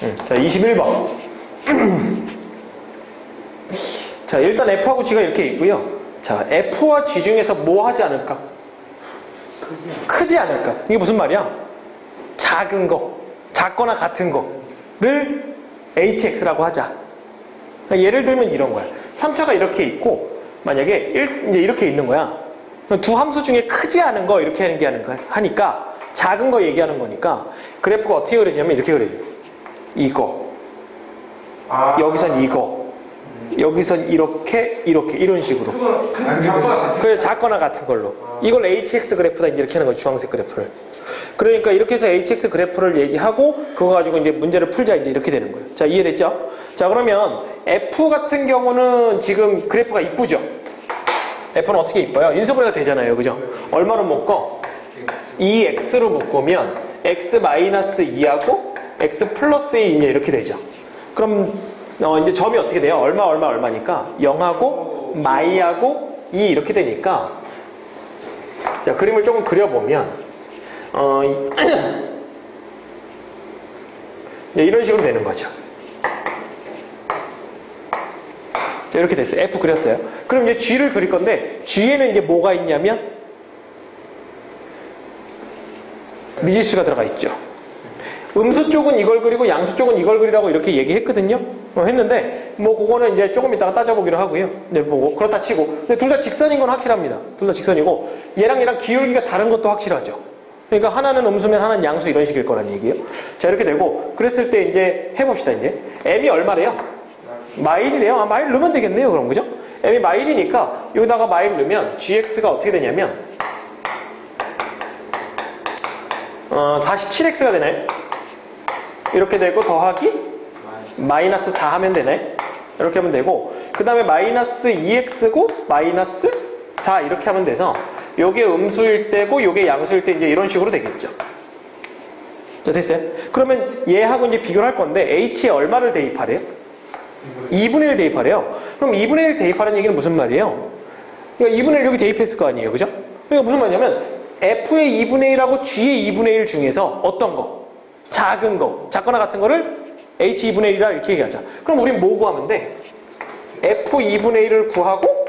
자, 21번. 자, 일단 F하고 G가 이렇게 있고요. 자, F와 G 중에서 뭐 하지 않을까? 크지 않을까? 이게 무슨 말이야? 작은 거, 작거나 같은 거를 HX라고 하자. 그러니까 예를 들면 이런 거야. 3차가 이렇게 있고, 만약에 일- 이제 이렇게 있는 거야. 그럼 두 함수 중에 크지 않은 거 이렇게 하는 게 하는 거야. 하니까 작은 거 얘기하는 거니까 그래프가 어떻게 그려지냐면 이렇게 그려져. 이거. 아, 여기선 이거. 여기선 이렇게, 이렇게, 이런 식으로. 그 작거나 같은 그 작거나 같은 걸로. 이걸 HX 그래프다 이제 이렇게 하는 거죠. 주황색 그래프를. 그러니까 이렇게 해서 HX 그래프를 얘기하고 그거 가지고 이제 문제를 풀자 이제 이렇게 되는 거예요. 자, 이해됐죠? 자, 그러면 F 같은 경우는 지금 그래프가 이쁘죠? F는 어떻게 이뻐요? 인수분해가 되잖아요. 그죠? 얼마로 묶어? 2x로 묶으면 x-2하고 x 플러스 2 이제 이렇게 되죠. 그럼 어, 이제 점이 어떻게 돼요? 얼마 얼마 얼마니까 0하고 마이하고 2 이렇게 되니까 자 그림을 조금 그려보면 어, 이- 네, 이런 식으로 되는 거죠. 자, 이렇게 됐어요. F 그렸어요. 그럼 이제 G를 그릴 건데 G에는 이제 뭐가 있냐면 미지수가 들어가 있죠. 음수 쪽은 이걸 그리고 양수 쪽은 이걸 그리라고 이렇게 얘기했거든요. 어, 했는데 뭐 그거는 이제 조금 이따가 따져보기로 하고요. 네, 뭐 그렇다 치고 근데 둘 다 직선인 건 확실합니다. 둘 다 직선이고 얘랑 얘랑 기울기가 다른 것도 확실하죠. 그러니까 하나는 음수면 하나는 양수 이런 식일 거란 얘기예요. 자 이렇게 되고 그랬을 때 이제 해봅시다 이제 m이 얼마래요? 마일이래요. 아, 마일 넣으면 되겠네요. 그럼 그죠? m이 마일이니까 여기다가 마일 넣으면 gx가 어떻게 되냐면 어, 47x가 되나요? 이렇게 되고 더하기 마이너스 4 하면 되네. 이렇게 하면 되고 그 다음에 마이너스 2x고 마이너스 4 이렇게 하면 돼서 요게 음수일 때고 요게 양수일 때 이제 이런 식으로 되겠죠. 자 됐어요? 그러면 얘하고 이제 비교를 할 건데 h에 얼마를 대입하래요? 2분의 1 대입하래요. 그럼 2분의 1 대입하라는 얘기는 무슨 말이에요? 그러니까 2분의 1 여기 대입했을 거 아니에요. 그죠? 그러니까 무슨 말이냐면 f의 2분의 1하고 g의 2분의 1 중에서 어떤 거? 작은 거, 작거나 같은 거를 h 2분의 1이라 이렇게 얘기하자. 그럼 우린 뭐 구하면 돼? f 2분의 1을 구하고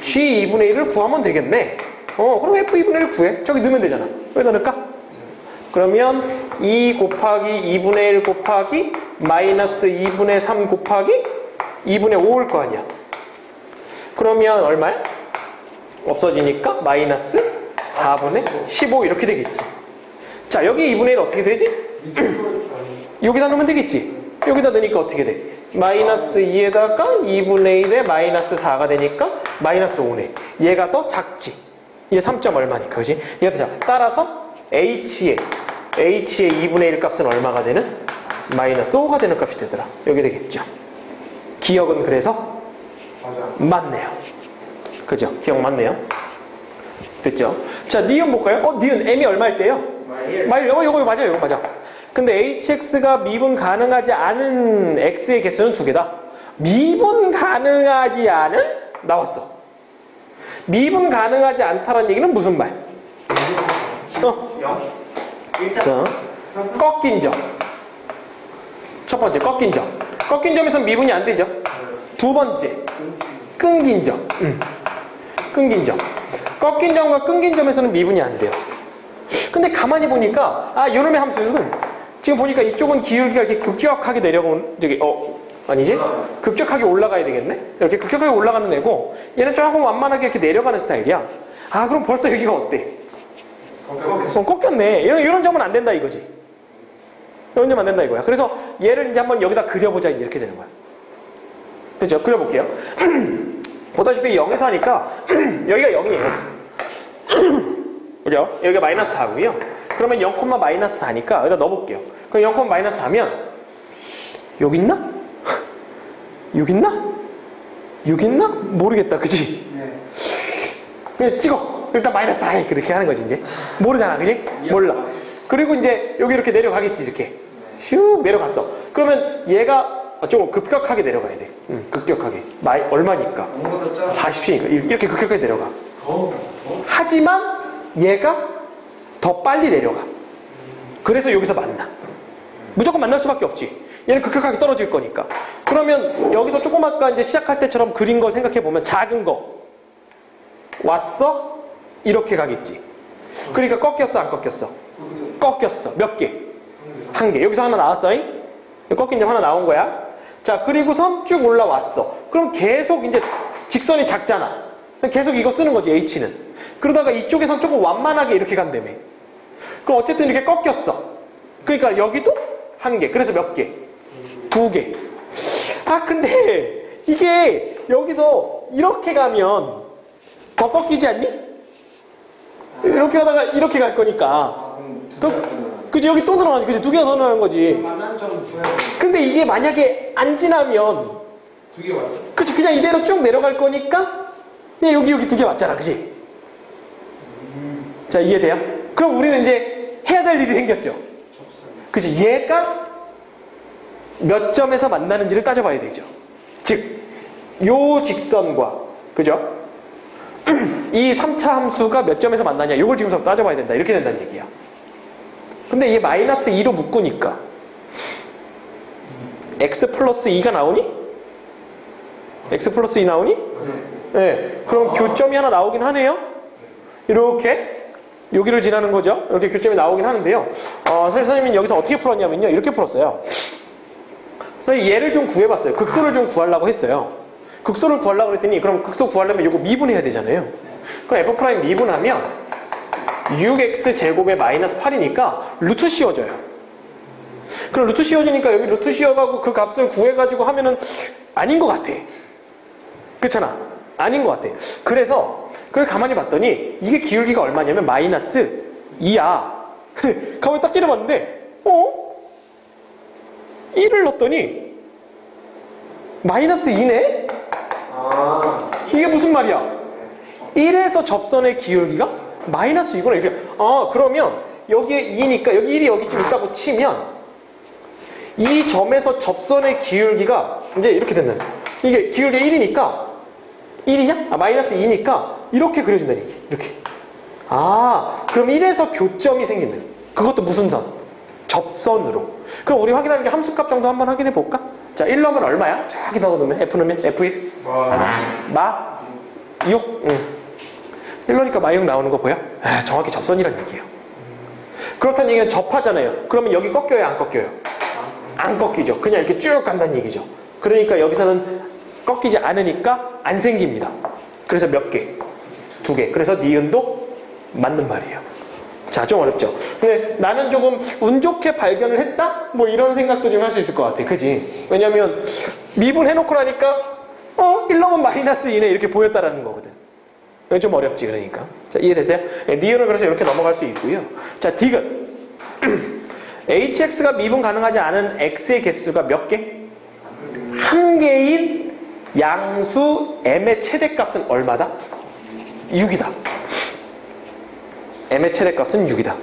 g 2분의 1을 구하면 되겠네. 어, 그럼 f 2분의 1 구해. 저기 넣으면 되잖아. 여기다 넣을까? 그러면 2 곱하기 2분의 1 곱하기 마이너스 2분의 3 곱하기 2분의 5일 거 아니야. 그러면 얼마야? 없어지니까 마이너스 4분의 15 이렇게 되겠지. 자, 여기 2분의 1 어떻게 되지? 여기다 넣으면 되겠지. 여기다 넣으니까 어떻게 돼? 마이너스 2에다가 2분의 1에 마이너스 4가 되니까 마이너스 5네. 얘가 더 작지. 얘 3점 얼마니까, 그지? 얘가 더 작. 따라서 h의 h의 2분의 1 값은 얼마가 되는? 마이너스 5가 되는 값이 되더라. 여기 되겠죠. 기억은 그래서. 맞네요. 그죠? 기억 맞네요. 됐죠? 자, 니은 볼까요? 어, 니은 m이 얼마일 때요? 마일. 마일, 이거, 이거 맞아요. 이거 맞아. 근데 hx가 미분 가능하지 않은 x의 개수는 두 개다. 미분 가능하지 않은? 나왔어. 미분 가능하지 않다는 얘기는 무슨 말? 어, 0. 1점. 자, 꺾인 점. 첫 번째, 꺾인 점. 꺾인 점에서 미분이 안 되죠. 두 번째, 끊긴 점. 음. 끊긴 점. 꺾인 점과 끊긴 점에서는 미분이 안 돼요. 근데 가만히 보니까, 아, 요놈의 함수는 지금 보니까 이쪽은 기울기가 이렇게 급격하게 내려온, 저기, 어, 아니지? 급격하게 올라가야 되겠네? 이렇게 급격하게 올라가는 애고, 얘는 조금 완만하게 이렇게 내려가는 스타일이야. 아, 그럼 벌써 여기가 어때? 어, 꺾였네. 이런, 이런 점은 안 된다 이거지. 이런 점은 안 된다 이거야. 그래서 얘를 이제 한번 여기다 그려보자 이제 이렇게 되는 거야. 됐죠? 그려볼게요. 보다시피 0에서 하니까 여기가 0이에요. 그죠? 여기가 마이너스 4고요. 그러면 0, 마이너스 4니까 여기다 넣어볼게요. 그럼 0, 마이너스 4면 여기 있나? 여기 있나? 여기 있나? 모르겠다. 그지? 네. 그냥 찍어. 일단 마이너스 4 그렇게 하는 거지 이제. 모르잖아, 그지? 몰라. 그리고 이제 여기 이렇게 내려가겠지 이렇게. 슉 내려갔어. 그러면 얘가 좀 급격하게 내려가야 돼. 응, 급격하게. 마이 얼마니까? 40cc니까 이렇게 급격하게 내려가. 하지만 얘가 더 빨리 내려가. 그래서 여기서 만나. 무조건 만날 수밖에 없지. 얘는 급격하게 떨어질 거니까. 그러면 여기서 조금 아까 이제 시작할 때처럼 그린 거 생각해 보면 작은 거 왔어 이렇게 가겠지. 그러니까 꺾였어 안 꺾였어? 꺾였어. 몇 개? 한 개. 여기서 하나 나왔어 잉? 꺾인 점 하나 나온 거야. 자, 그리고선 쭉 올라왔어. 그럼 계속 이제 직선이 작잖아. 계속 이거 쓰는 거지, H는. 그러다가 이쪽에선 조금 완만하게 이렇게 간다며. 그럼 어쨌든 이렇게 꺾였어. 그러니까 여기도 한 개. 그래서 몇 개? 두 개. 아, 근데 이게 여기서 이렇게 가면 더 꺾이지 않니? 이렇게 하다가 이렇게 갈 거니까. 또, 그지 여기 또 늘어나지. 그지 두 개가 더 늘어나는 거지. 근데 이게 만약에 안 지나면 두 개 맞죠? 그치 그냥 이대로 쭉 내려갈 거니까 그냥 여기 여기 두 개 맞잖아 그지 자 이해돼요? 그럼 우리는 이제 해야 될 일이 생겼죠 그치 얘가 몇 점에서 만나는지를 따져봐야 되죠 즉 요 직선과 그죠? 이 3차 함수가 몇 점에서 만나냐 이걸 지금부터 따져봐야 된다 이렇게 된다는 얘기야 근데 얘 마이너스 2로 묶으니까 x 플러스 2가 나오니? x 플러스 2 나오니? 네. 그럼 교점이 하나 나오긴 하네요. 이렇게 여기를 지나는 거죠. 이렇게 교점이 나오긴 하는데요. 어, 선생님이 여기서 어떻게 풀었냐면요. 이렇게 풀었어요. 그래서 얘를 좀 구해봤어요. 극소를 좀 구하려고 했어요. 극소를 구하려고 했더니 그럼 극소 구하려면 이거 미분해야 되잖아요. 그럼 f 프라임 미분하면 6x 제곱에 마이너스 8이니까 루트 씌워져요. 그럼 루트 씌워지니까 여기 루트 씌워가고 그 값을 구해가지고 하면은 아닌 것 같아. 그렇잖아. 아닌 것 같아. 그래서 그걸 가만히 봤더니 이게 기울기가 얼마냐면 마이너스 2야. 가만히 딱 찌려봤는데 어? 1을 넣었더니 마이너스 2네? 아 이게 무슨 말이야? 1에서 접선의 기울기가 마이너스 2구나 이렇게. 아 그러면 여기에 2니까 여기 1이 여기쯤 있다고 치면 이 점에서 접선의 기울기가 이제 이렇게 된다. 이게 기울기 1이니까 1이냐? 아 마이너스 2니까 이렇게 그려진다는 얘기. 이렇게. 아 그럼 1에서 교점이 생긴다. 그것도 무슨 선? 접선으로. 그럼 우리 확인하는 게 함수값 정도 한번 확인해 볼까? 자 1 넣으면 얼마야? 저기 넣어놓으면 F 넣으면 F1 와. 마 6. 응. 1로니까 마 6 나오는 거 보여? 아, 정확히 접선이란 얘기예요. 그렇다는 얘기는 접하잖아요. 그러면 여기 꺾여요, 안 꺾여요? 안 꺾이죠. 그냥 이렇게 쭉 간다는 얘기죠. 그러니까 여기서는 꺾이지 않으니까 안 생깁니다. 그래서 몇 개? 두 개. 그래서 니은도 맞는 말이에요. 자, 좀 어렵죠? 근데 나는 조금 운 좋게 발견을 했다? 뭐 이런 생각도 좀 할 수 있을 것 같아. 그지? 왜냐면 미분해놓고 나니까 어? 1넘은 마이너스 2네 이렇게 보였다라는 거거든. 좀 어렵지 그러니까. 자, 이해되세요? 네, 니은은 그래서 이렇게 넘어갈 수 있고요. 자, 디귿. hx가 미분 가능하지 않은 x의 개수가 몇 개? 한 개인 양수 m의 최대값은 얼마다? 6이다. m의 최대값은 6이다.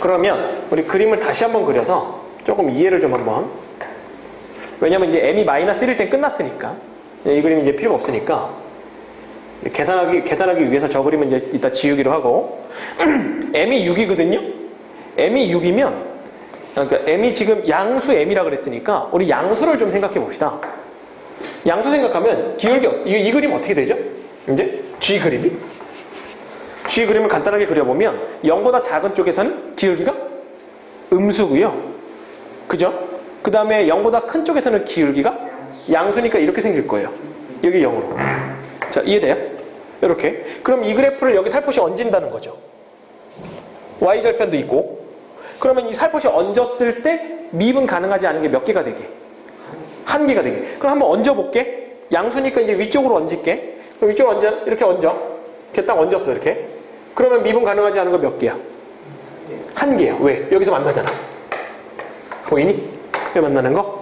그러면 우리 그림을 다시 한번 그려서 조금 이해를 좀 한번. 왜냐면 이제 m이 마이너스 1일 땐 끝났으니까. 이 그림 이제 필요가 없으니까. 계산하기, 계산하기 위해서 저 그림은 이제 이따 지우기로 하고. m이 6이거든요? m이 6이면, 그러니까 m이 지금 양수 m이라 그랬으니까, 우리 양수를 좀 생각해 봅시다. 양수 생각하면, 기울기, 어- 이, 이 그림 어떻게 되죠? 이제, G 그림이? G 그림을 간단하게 그려보면, 0보다 작은 쪽에서는 기울기가 음수고요 그죠? 그 다음에 0보다 큰 쪽에서는 기울기가 양수니까 이렇게 생길 거예요. 여기 0으로. 자, 이해돼요? 이렇게. 그럼 이 그래프를 여기 살포시 얹는다는 거죠. Y절편도 있고. 그러면 이 살포시 얹었을 때 미분 가능하지 않은 게 몇 개가 되게? 한 개가 되게. 그럼 한번 얹어볼게. 양수니까 이제 위쪽으로 얹을게. 그럼 위쪽으로 얹어. 이렇게 얹어. 이렇게 딱 얹었어, 이렇게. 그러면 미분 가능하지 않은 거 몇 개야? 한 개야. 왜? 여기서 만나잖아. 보이니? 왜 만나는 거?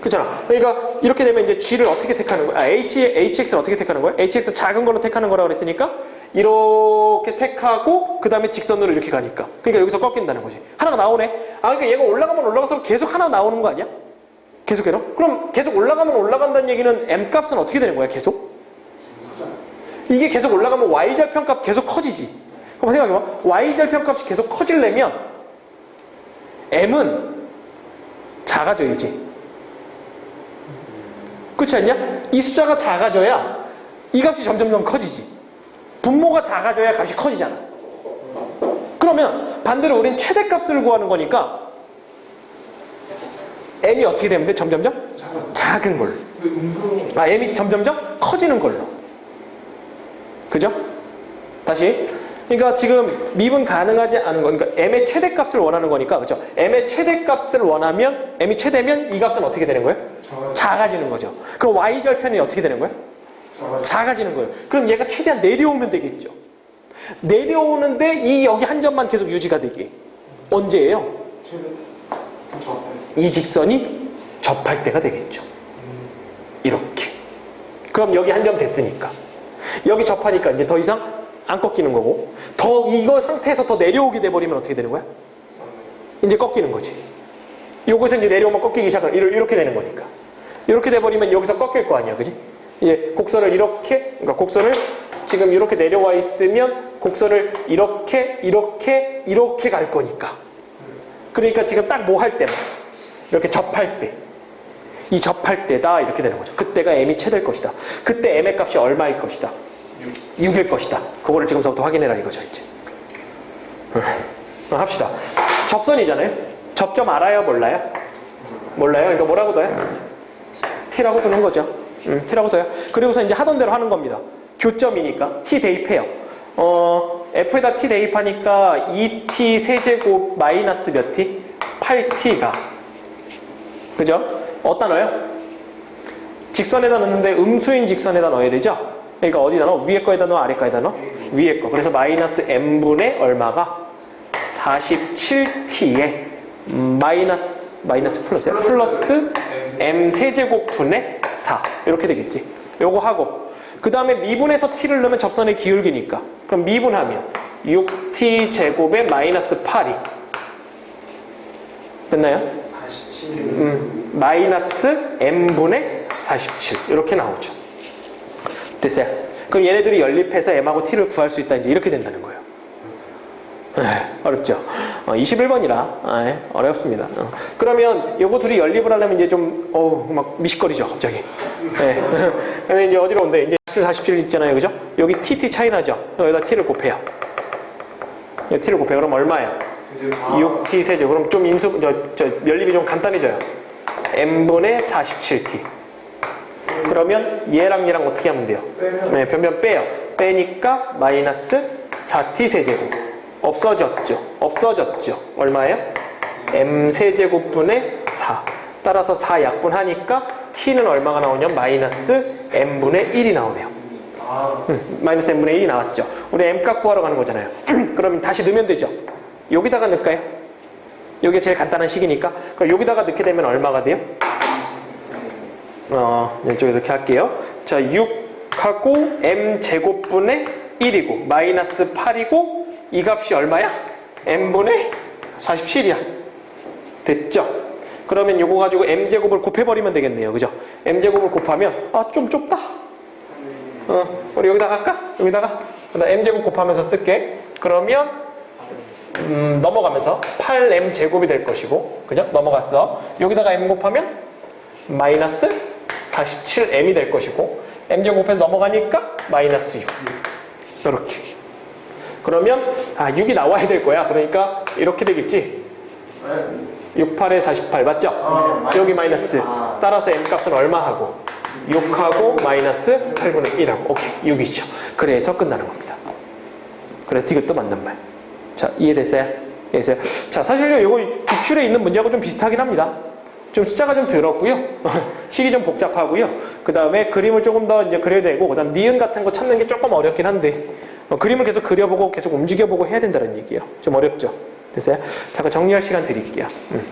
그렇잖아. 그러니까 이렇게 되면 이제 G를 어떻게 택하는 거야? 아, H, HX를 어떻게 택하는 거야? HX 작은 걸로 택하는 거라고 그랬으니까 이렇게 택하고 그 다음에 직선으로 이렇게 가니까. 그러니까 여기서 꺾인다는 거지. 하나가 나오네. 아, 그러니까 얘가 올라가면 올라가서 계속 하나 나오는 거 아니야? 계속해서? 그럼 계속 올라가면 올라간다는 얘기는 M 값은 어떻게 되는 거야? 계속? 이게 계속 올라가면 Y절편값 계속 커지지. 그럼 생각해봐. Y절편값이 계속 커지려면 m은 작아져야지. 그렇지 않냐? 이 숫자가 작아져야 이 값이 점점점 커지지. 분모가 작아져야 값이 커지잖아. 그러면 반대로 우린 최대값을 구하는 거니까 m이 어떻게 되면 돼? 점점점. 작은 걸로. 아, m이 점점점 커지는 걸로. 그죠? 다시. 그러니까 지금 미분 가능하지 않은 거, 그러니까 m의 최대값을 원하는 거니까, 그죠? m의 최대값을 원하면, m이 최대면 이 값은 어떻게 되는 거예요? 작아. 작아지는 거죠. 그럼 y절편이 어떻게 되는 거예요? 작아. 작아지는 거예요. 그럼 얘가 최대한 내려오면 되겠죠. 내려오는데 이 여기 한 점만 계속 유지가 되게. 언제예요? 이 직선이 접할 때가 되겠죠. 이렇게. 그럼 여기 한 점 됐으니까. 여기 접하니까 이제 더 이상 안 꺾이는 거고, 더 이거 상태에서 더 내려오게 돼버리면 어떻게 되는 거야? 이제 꺾이는 거지. 요것은 이제 내려오면 꺾이기 시작하는, 이렇- 이렇게 되는 거니까. 이렇게 돼버리면 여기서 꺾일 거 아니야, 그지? 이제 곡선을 이렇게, 그러니까 곡선을 지금 이렇게 내려와 있으면 곡선을 이렇게, 이렇게, 이렇게 갈 거니까. 그러니까 지금 딱 뭐 할 때만. 이렇게 접할 때. 이 접할 때다 이렇게 되는 거죠. 그때가 m이 최될 것이다. 그때 m의 값이 얼마일 것이다. 6 일 것이다. 그거를 지금서부터 확인해라 이거죠 이제. 어, 합시다. 접선이잖아요. 접점 알아요? 몰라요? 몰라요? 그러니까 뭐라고 둬요? t라고 두는 거죠. 음, t라고 둬요. 그리고서 이제 하던 대로 하는 겁니다. 교점이니까 t 대입해요. 어, f에다 t 대입하니까 2t 세제곱 마이너스 몇 t? 8t가 그죠? 어디다 넣어요? 직선에다 넣는데 음수인 직선에다 넣어야 되죠? 그러니까 어디다 넣어? 위에 거에다 넣어? 아래 거에다 넣어? 위에 거. 그래서 마이너스 m분의 얼마가? 47t에 마이너스, 마이너스 플러스야? 플러스 m 세제곱분의 4. 이렇게 되겠지. 요거 하고. 그 다음에 미분해서 t를 넣으면 접선의 기울기니까. 그럼 미분하면 6t 제곱에 마이너스 8이. 됐나요? 47. 음, 마이너스 m분의 47 이렇게 나오죠. 됐어요? 그럼 얘네들이 연립해서 m하고 t를 구할 수 있다 이제 이렇게 된다는 거예요. 에휴, 어렵죠. 어, 21번이라 아, 어렵습니다. 어. 그러면 요거 둘이 연립을 하려면 이제 좀 어우 막 미식거리죠 갑자기. 네. 근데 이제 어디로 온대? 이제 47, 47 있잖아요, 그죠? 여기 tt 차이 나죠? 여기다 t를 곱해요. t를 곱해요. 그럼 얼마예요? 세제곱. 6t 세제. 그럼 좀 인수, 저, 저, 연립이 좀 간단해져요. m분의 47t. 그러면 얘랑 얘랑 어떻게 하면 돼요? 네, 변변 빼요. 빼니까 마이너스 4t 세제곱. 없어졌죠. 없어졌죠. 얼마예요? m 세제곱분의 4. 따라서 4 약분하니까 t는 얼마가 나오냐면 마이너스 m분의 1이 나오네요. 아, 음, 마이너스 m분의 1이 나왔죠. 우리 m값 구하러 가는 거잖아요. 그러면 다시 넣으면 되죠. 여기다가 넣을까요? 여기 제일 간단한 식이니까. 그럼 여기다가 넣게 되면 얼마가 돼요? 어, 이쪽에 이렇게 할게요. 자, 6하고 m 제곱분의 1이고 마이너스 8이고 이 값이 얼마야? m분의 47이야. 됐죠? 그러면 요거 가지고 m 제곱을 곱해버리면 되겠네요. 그죠? m 제곱을 곱하면 아 좀 좁다. 어, 우리? 여기다가 그다음 m 제곱 곱하면서 쓸게. 그러면 음, 넘어가면서 8m 제곱이 될 것이고, 그죠? 넘어갔어. 여기다가 m 곱하면 마이너스 47m이 될 것이고, m 제곱해서 넘어가니까 마이너스 6. 이렇게. 그러면 아 6이 나와야 될 거야. 그러니까 이렇게 되겠지. 6, 8에 48 맞죠? 어, 여기 마이너스. 따라서 m 값은 얼마 하고? 6하고 마이너스 8분의 1하고. 오케이. 6이죠. 그래서 끝나는 겁니다. 그래서 이것도 맞는 말. 자, 이해됐어요? 이해됐어요? 자, 사실요, 요거 기출에 있는 문제하고 좀 비슷하긴 합니다. 좀 숫자가 좀 들었고요. 식이 좀 복잡하고요. 그 다음에 그림을 조금 더 이제 그려야 되고, 그 다음 니은 같은 거 찾는 게 조금 어렵긴 한데, 어, 그림을 계속 그려보고 계속 움직여보고 해야 된다는 얘기예요. 좀 어렵죠? 됐어요? 잠깐 정리할 시간 드릴게요. 음.